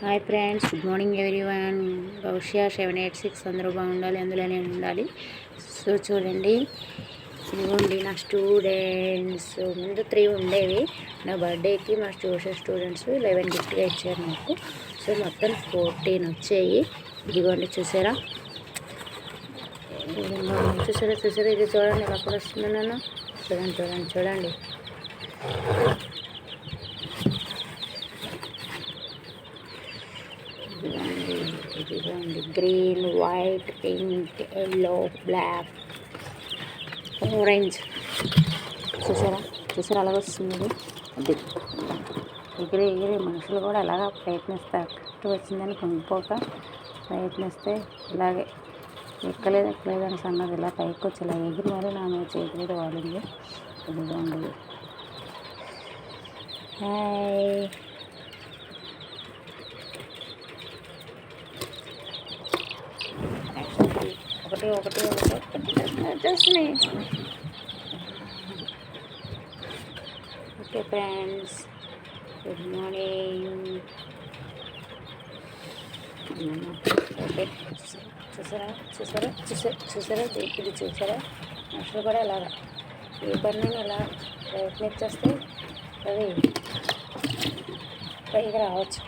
Hi friends good morning everyone బహుశా seven eight six అందరూ బాగుండాలి అందులో నేను ఉండాలి. సో చూడండి ఇదిగోండి నా స్టూడెంట్స్ ముందు త్రీ ఉండేవి. నా బర్త్డేకి మా ట్యూషన్ స్టూడెంట్స్ లెవెన్ గిఫ్ట్గా ఇచ్చారు నాకు సో మొత్తం ఫోర్టీన్ వచ్చాయి. ఇదిగోండి చూసారా? చూసారా చూసారా? ఇది చూడండి ఎలా కూడా నన్ను. చూడండి చూడండి చూడండి. ఇదిగోండి green white pink yellow black orange. చూసారా? చూసారా అలాగ వస్తుంది? అది ఎగిరి ఎగిరి మనుషులు కూడా అలాగా ప్రయత్నిస్తారు. కరెక్ట్ వచ్చిందని కొనుక్కోక ప్రయత్నిస్తే ఇలాగే ఎక్కలేదు ఎక్కలేదు అని సన్నది ఇలా పైకి వచ్చి ఇలా ఎగిరి మరి నా మీద చేతి మీద వాడింది. ఇదిగోండి. హాయ్. ఒకటి ఒకటి ఒకటి. ఒకటి వచ్చేస్తున్నాయి okay friends. Good morning. Okay చూసారా? చూసారా? చూసారా చూసారా? ఇది చూసారా? మనుషులు కూడా అలాగా. ఏ పని ఎలా ప్రయత్నించేస్తే అది పైకి రావచ్చు.